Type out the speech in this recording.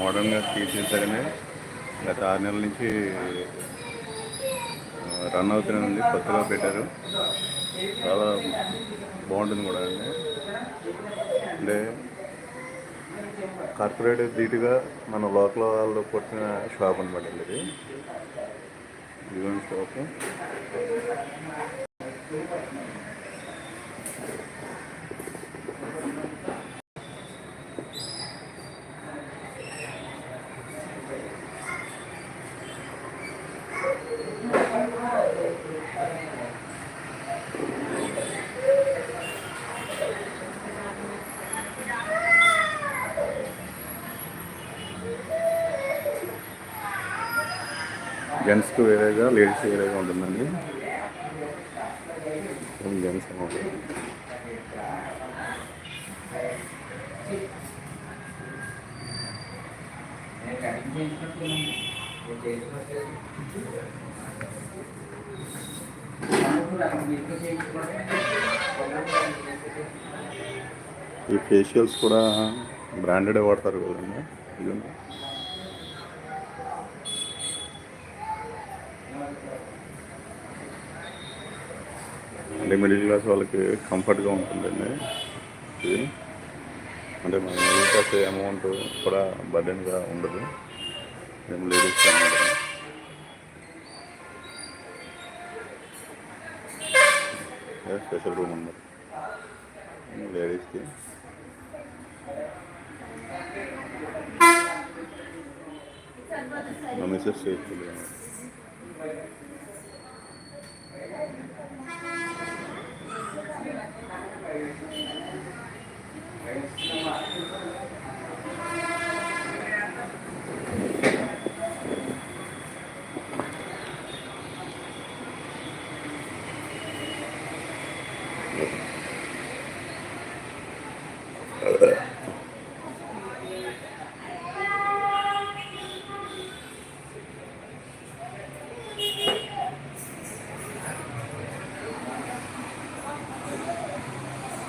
మోడర్న్గా తీర్చిదిద్దడమే గత ఆరు నెలల నుంచి రన్ అవుతూనే ఉంది కొత్తగా పెట్టారు. చాలా బాగుంటుంది కూడా అండి. అంటే కార్పొరేట్ ధీటుగా మన లోకల్ వాళ్ళు కొట్టిన షాప్ అనమాట ఇది. ఇదిగోండి షాప్. జెంట్స్కి వేరేగా లేడీస్కి వేరేగా ఉంటుందండి. జెంట్స్ అన్నమాట ఈ ఫేషియల్స్ కూడా బ్రాండెడ్ వాడతారు కదండి? అంటే మిడిల్ క్లాస్ వాళ్ళకి కంఫర్ట్గా ఉంటుందండి. ఇది. అంటే మన మిడిల్ క్లాస్ అమౌంట్ కూడా బర్డెన్గా ఉండదు. మేము ladies స్పెషల్ రూమ్ ఉంది లేడీస్కి మా మిస్సెస్ చేస్తుంది Yeah.